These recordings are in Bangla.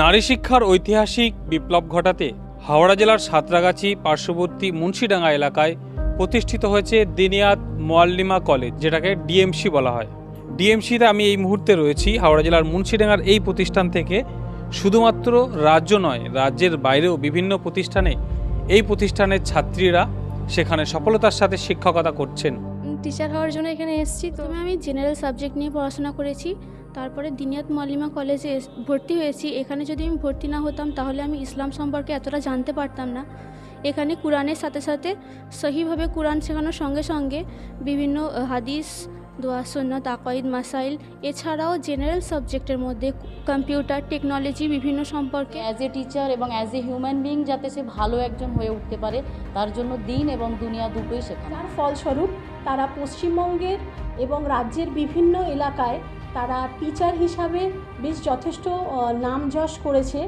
নারী শিক্ষার ঐতিহাসিক বিপ্লব ঘটাতে হাওড়া জেলার সাঁতরাগাছি পার্শ্ববর্তী মুন্সিডাঙ্গা এলাকায় প্রতিষ্ঠিত হয়েছে দিনিয়াত মোয়াল্লিমা কলেজ, যেটাকে ডিএমসি বলা হয়। ডিএমসিতে আমি এই মুহূর্তে রয়েছি। হাওড়া জেলার মুন্সিডাঙ্গার এই প্রতিষ্ঠান থেকে শুধুমাত্র রাজ্য নয়, রাজ্যের বাইরেও বিভিন্ন প্রতিষ্ঠানে এই প্রতিষ্ঠানের ছাত্রীরা সেখানে সফলতার সাথে শিক্ষকতা করছেন। টিচার হওয়ার জন্য এখানে এসেছি। তবে আমি জেনারেল সাবজেক্ট নিয়ে পড়াশোনা করেছি। তারপরে দিনিয়াত মলিমা কলেজে এস- ভর্তি হয়েছি। এখানে যদি আমি ভর্তি না হতাম তাহলে আমি ইসলাম সম্পর্কে এতটা জানতে পারতাম না। এখানে কোরআনের সাথে সাথে সহিভাবে কোরআন শেখানোর সঙ্গে সঙ্গে বিভিন্ন হাদিস দোয়া সন্ন্যত আকাইদ মাসাইল এছাড়াও জেনারেল সাবজেক্টের মধ্যে কম্পিউটার টেকনোলজি বিভিন্ন সম্পর্কে অ্যাজ এ টিচার এবং অ্যাজ এ হিউম্যান বিং যাতে সে ভালো একজন হয়ে উঠতে পারে তার জন্য দিন এবং দুনিয়া দুটোই শেখানো। তার ফলস্বরূপ তারা পশ্চিমবঙ্গের এবং রাজ্যের বিভিন্ন এলাকায় তারা টিচার হিসাবে বেশ যথেষ্ট নাম যশ করেছে।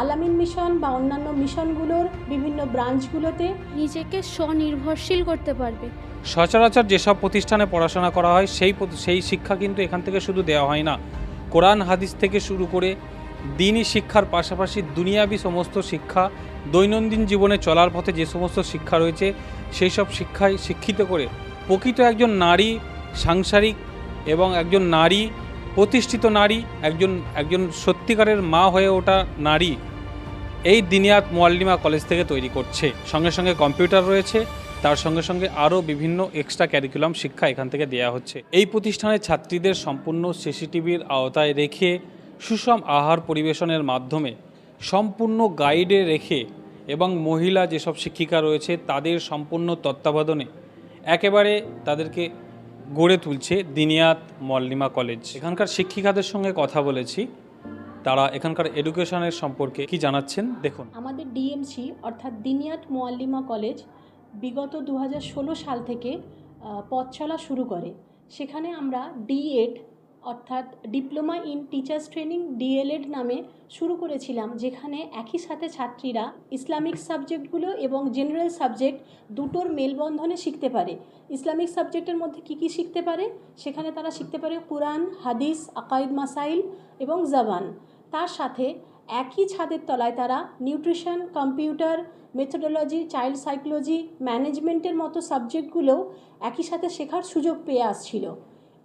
আলামিন মিশন বা অন্যান্য মিশনগুলোর বিভিন্ন ব্রাঞ্চগুলোতে নিজেকে স্বনির্ভরশীল করতে পারবে। সচরাচর যেসব প্রতিষ্ঠানে পড়াশোনা করা হয় সেই সেই শিক্ষা কিন্তু এখান থেকে শুধু দেওয়া হয় না। কোরআন হাদিস থেকে শুরু করে দিনই শিক্ষার পাশাপাশি দুনিয়াবি সমস্ত শিক্ষা দৈনন্দিন জীবনে চলার পথে যে সমস্ত শিক্ষা রয়েছে সেই সব শিক্ষায় শিক্ষিত করে প্রকৃত একজন নারী সাংসারিক এবং একজন নারী প্রতিষ্ঠিত নারী, একজন একজন সত্যিকারের মা হয়ে ওঠা নারী এই দিনিয়াত মোয়াল্লিমা কলেজ থেকে তৈরি করছে। সঙ্গে সঙ্গে কম্পিউটার রয়েছে, তার সঙ্গে সঙ্গে আরও বিভিন্ন এক্সট্রা ক্যারিকুলাম শিক্ষা এখান থেকে দেওয়া হচ্ছে। এই প্রতিষ্ঠানের ছাত্রীদের সম্পূর্ণ সিসিটিভির আওতায় রেখে, সুষম আহার পরিবেশনের মাধ্যমে সম্পূর্ণ গাইডে রেখে এবং মহিলা যেসব শিক্ষিকা রয়েছে, তাদের সম্পূর্ণ তত্ত্বাবধানে একেবারে তাদেরকে গড়ে তুলছে দিনিয়াত মল্লিমা কলেজ। এখানকার শিক্ষিকাদের সঙ্গে কথা বলেছি। তারা এখানকার এডুকেশনের সম্পর্কে কি জানাচ্ছেন দেখুন। আমাদের ডিএমসি অর্থাৎ দিনিয়াত মোয়াল্লিমা কলেজ বিগত দু হাজার ষোলো সাল থেকে পথচলা পথ চলা শুরু করে। সেখানে আমরা ডিএড অর্থাৎ diploma in teachers training DElEd নামে শুরু করেছিলাম, যেখানে একই সাথে ছাত্রীরা ইসলামিক সাবজেক্টগুলো এবং জেনারেল সাবজেক্ট দুটোর মেলবন্ধনে শিখতে পারে। ইসলামিক সাবজেক্টের মধ্যে কী কী শিখতে পারে? সেখানে তারা শিখতে পারে কোরআন, হাদিস আকাইদ মাসাইল এবং জাবান। তার সাথে একই ছাদের তলায় তারা nutrition, computer, methodology, child psychology, ম্যানেজমেন্টের মতো সাবজেক্টগুলোও একই সাথে শেখার সুযোগ পেয়ে আসছিল।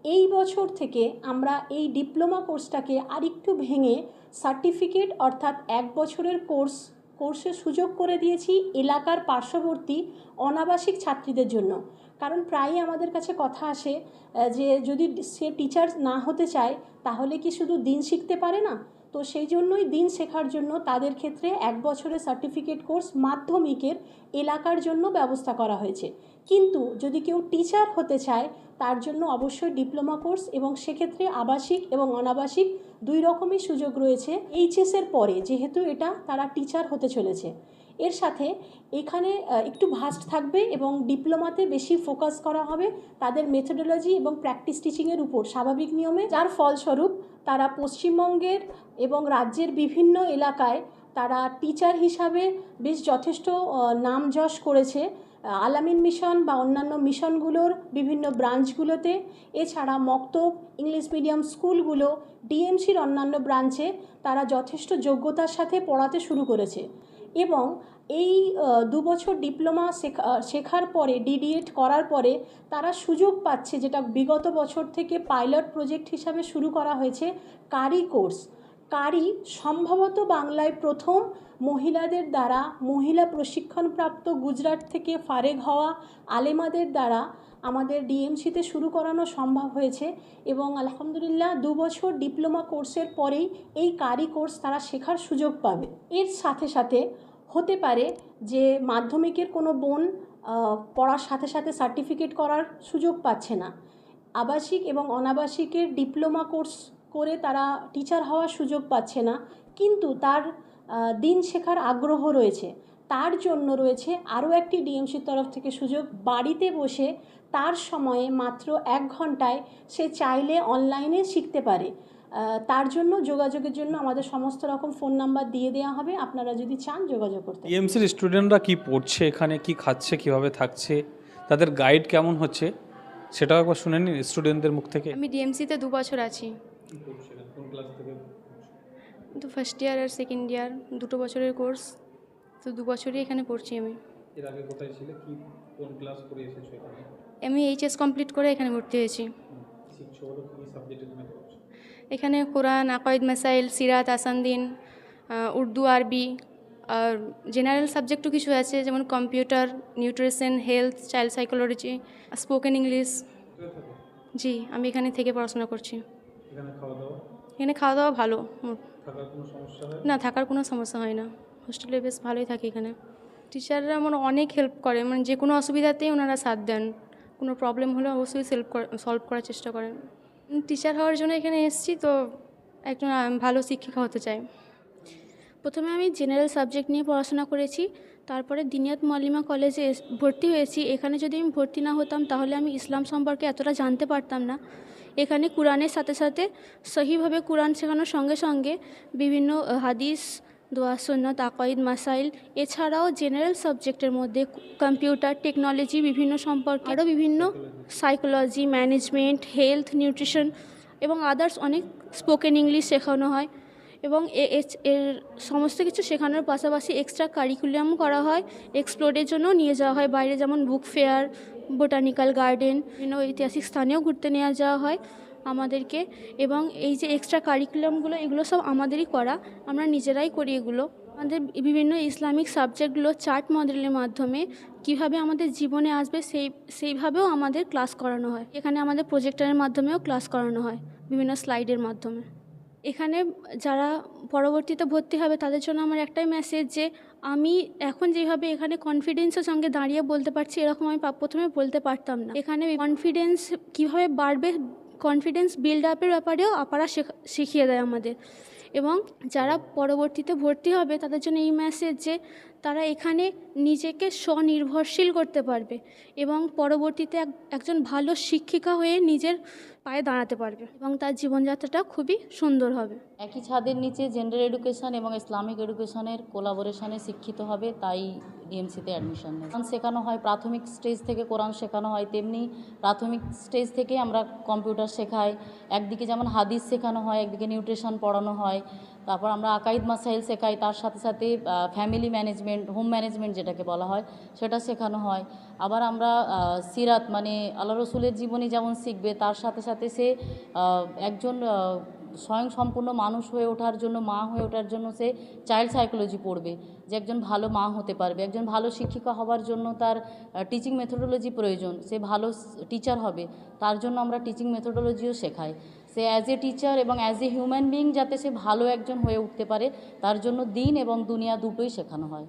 এই বছর থেকে আমরা এই ডিপ্লোমা কোর্সটাকে আরেকটু ভেঙে সার্টিফিকেট অর্থাৎ এক বছরের কোর্স, কোর্সের সুযোগ করে দিয়েছি এলাকার পার্শ্ববর্তী অনাবাসিক ছাত্রীদের জন্য। কারণ প্রায়ই আমাদের কাছে কথা আসে যে যদি সে টিচার না হতে চায়, তাহলে কি শুধু দিন শিখতে পারে না? তো সেই জন্যই দিন শেখার জন্য তাদের ক্ষেত্রে এক বছরের সার্টিফিকেট কোর্স মাধ্যমিকের এলাকার জন্য ব্যবস্থা করা হয়েছে। কিন্তু যদি কেউ টিচার হতে চায়, তার জন্য অবশ্যই ডিপ্লোমা কোর্স এবং সেক্ষেত্রে আবাসিক এবং অনাবাসিক দুই রকমই সুযোগ রয়েছে এইচএসের পরে, যেহেতু এটা তারা টিচার হতে চলেছে। এর সাথে এখানে একটু ভাস্ট থাকবে এবং ডিপ্লোমাতে বেশি ফোকাস করা হবে তাদের মেথোডোলজি এবং প্র্যাকটিস টিচিংয়ের উপর স্বাভাবিক নিয়মে, যার ফলস্বরূপ তারা পশ্চিমবঙ্গের এবং রাজ্যের বিভিন্ন এলাকায় তারা টিচার হিসাবে বেশ যথেষ্ট নাম যশ করেছে। আলামিন মিশন বা অন্যান্য মিশনগুলোর বিভিন্ন ব্রাঞ্চগুলোতে এছাড়া মক্তব, ইংলিশ মিডিয়াম স্কুলগুলো ডিএমসির অন্যান্য ব্রাঞ্চে তারা যথেষ্ট যোগ্যতার সাথে পড়াতে শুরু করেছে। এবং এই আহ, দু বছর ডিপ্লোমা শেখা শেখার পরে ডিডিএড করার পরে তারা সুযোগ পাচ্ছে যেটা বিগত বছর থেকে পাইলট প্রজেক্ট হিসাবে শুরু করা হয়েছে কারি কোর্স। কারি সম্ভবত বাংলায় প্রথম মহিলাদের দ্বারা মহিলা প্রশিক্ষণপ্রাপ্ত গুজরাট থেকে ফারেক হওয়া আলেমাদের দ্বারা আমাদের ডিএমসিতে শুরু করানো সম্ভব হয়েছে এবং আলহামদুলিল্লাহ দু বছর ডিপ্লোমা কোর্সের পরেই এই কারি কোর্স তারা শেখার সুযোগ পাবে। এর সাথে সাথে হতে পারে যে মাধ্যমিকের কোনো বোন পড়ার সাথে সাথে সার্টিফিকেট করার সুযোগ পাচ্ছে না। আবাসিক এবং অনাবাসিকের ডিপ্লোমা কোর্স করে তারা টিচার হওয়ার সুযোগ পাচ্ছে না। কিন্তু তার দিন শেখার আগ্রহ রয়েছে। তার জন্য রয়েছে আরও একটি ডিএমসির তরফ থেকে সুযোগ। বাড়িতে বসে তার সময়ে মাত্র এক ঘন্টায় সে চাইলে অনলাইনে শিখতে পারে। তার জন্য যোগাযোগের জন্য আমাদের সমস্ত রকম ফোন নাম্বার দিয়ে দেওয়া হবে। আপনারা যদি চান যোগাযোগ করতে ইএমসির স্টুডেন্টরা কি পড়ছে এখানে কি খাচ্ছে কীভাবে থাকছে তাদের গাইড কেমন হচ্ছে সেটাও একবার শুনে নিন স্টুডেন্টদের মুখ থেকে। আমি ডিএমসিতে দু বছর আছি। তো ফার্স্ট ইয়ার আর সেকেন্ড ইয়ার দুটো বছরের কোর্স তো দু বছরই এখানে পড়ছি আমি। এর আগে কোথায় ছিলে? কি কোন ক্লাস করে এসেছ এখানে? আমি এইচএস কমপ্লিট করে এখানে ভর্তি হয়েছি। শিখছো কি সাবজেক্টে তুমি পড়ছো? এখানে কোরআন আকাইদ মাসাইল সিরাত আসানদিন উর্দু আরবি আর জেনারেল সাবজেক্টও কিছু আছে যেমন computer nutrition health child psychology spoken English জি আমি এখানে থেকে পড়াশোনা করছি। এখানে খাওয়া দাওয়া? ভালো। না থাকার কোনো সমস্যা হয় না। হোস্টেলে বেশ ভালোই থাকে এখানে। টিচাররা আমার অনেক হেল্প করে মানে যে কোনো অসুবিধাতেই ওনারা সাথ দেন। কোনো প্রবলেম হলে অবশ্যই সেলফ সলভ করার চেষ্টা করেন। টিচার হওয়ার জন্য এখানে এসেছি, তো একজন ভালো শিক্ষিকা হতে চাই। প্রথমে আমি জেনারেল সাবজেক্ট নিয়ে পড়াশোনা করেছি, তারপরে দিনিয়াত মলিমা কলেজে ভর্তি হয়েছি। এখানে যদি আমি ভর্তি না হতাম, তাহলে আমি ইসলাম সম্পর্কে এতটা জানতে পারতাম না। এখানে কোরআনের সাথে সাথে সহিভাবে কোরআন শেখানোর সঙ্গে সঙ্গে বিভিন্ন হাদিস দোয়া সুন্নত, আকাইদ, মাসাইল। এছাড়াও জেনারেল সাবজেক্টের মধ্যে কম্পিউটার টেকনোলজি বিভিন্ন সম্পর্কে আরও বিভিন্ন সাইকোলজি ম্যানেজমেন্ট হেলথ নিউট্রিশন এবং আদার্স অনেক স্পোকেন ইংলিশ শেখানো হয় এবং এর সমস্ত কিছু শেখানোর পাশাপাশি এক্সট্রা কারিকুলাম করা হয়। এক্সপ্লোরের জন্য নিয়ে যাওয়া হয়। বাইরে যেমন বুক ফেয়ার বোটানিক্যাল গার্ডেন বিভিন্ন ঐতিহাসিক স্থানেও ঘুরতে নিয়ে যাওয়া হয়। আমাদেরকে এবং এই যে এক্সট্রা কারিকুলামগুলো এগুলো সব আমাদেরই করা। আমরা নিজেরাই করি এগুলো। আমাদের বিভিন্ন ইসলামিক সাবজেক্টগুলো চার্ট মডেলের মাধ্যমে কীভাবে আমাদের জীবনে আসবে সেই, সেইভাবেও আমাদের ক্লাস করানো হয়। এখানে আমাদের প্রজেক্টরের মাধ্যমেও ক্লাস করানো হয়, বিভিন্ন স্লাইডের মাধ্যমে। এখানে যারা পরবর্তীতে ভর্তি হবে, তাদের জন্য আমার একটাই মেসেজ যে, আমি এখন যেভাবে এখানে কনফিডেন্সের সঙ্গে দাঁড়িয়ে বলতে পারছি, এরকম আমি প্রথমে বলতে পারতাম না। এখানে কনফিডেন্স কীভাবে বাড়বে কনফিডেন্স বিল্ড আপের ব্যাপারেও আপারা শেখা- শিখিয়ে দেয় আমাদের। এবং যারা পরবর্তীতে ভর্তি হবে, তাদের জন্য এই মেসেজ যে তারা এখানে নিজেকে স্বনির্ভরশীল করতে পারবে এবং পরবর্তীতে এক- একজন ভালো শিক্ষিকা হয়ে নিজের পায়ে দাঁড়াতে পারবে এবং তার জীবনযাত্রাটা খুবই সুন্দর হবে। একই ছাদের নিচে জেন্ডার এডুকেশন এবং ইসলামিক এডুকেশনের কোলাবোরেশনে শিক্ষিত হবে, তাই ডিএমসিতে অ্যাডমিশন নেই কোরআন শেখানো হয়, প্রাথমিক স্টেজ থেকে কোরআন শেখানো হয়, তেমনি প্রাথমিক স্টেজ থেকে আমরা কম্পিউটার শেখাই। একদিকে যেমন হাদিস শেখানো হয়, একদিকে নিউট্রিশন পড়ানো হয়। তারপর আমরা আকাইদ মাসাইল শেখাই, তার সাথে সাথে ফ্যামিলি ম্যানেজমেন্ট হোম ম্যানেজমেন্ট যেটাকে বলা হয়, সেটা শেখানো হয়। আবার আমরা সিরাত মানে আল্লাহ রসুলের জীবনী যেমন শিখবে, তার সাথে সাথে সে একজন স্বয়ং সম্পূর্ণ মানুষ হয়ে ওঠার জন্য, মা হয়ে ওঠার জন্য সে চাইল্ড সাইকোলজি পড়বে, যে একজন ভালো মা হতে পারবে। একজন ভালো শিক্ষিকা হওয়ার জন্য তার টিচিং মেথোডোলজি প্রয়োজন, সে ভালো টিচার হবে, তার জন্য আমরা টিচিং মেথোডোলজিও শেখাই। সে অ্যাজ এ টিচার এবং অ্যাজ এ হিউম্যান বিং যাতে সে ভালো একজন হয়ে উঠতে পারে, তার জন্য দিন এবং দুনিয়া দুটোই শেখানো হয়।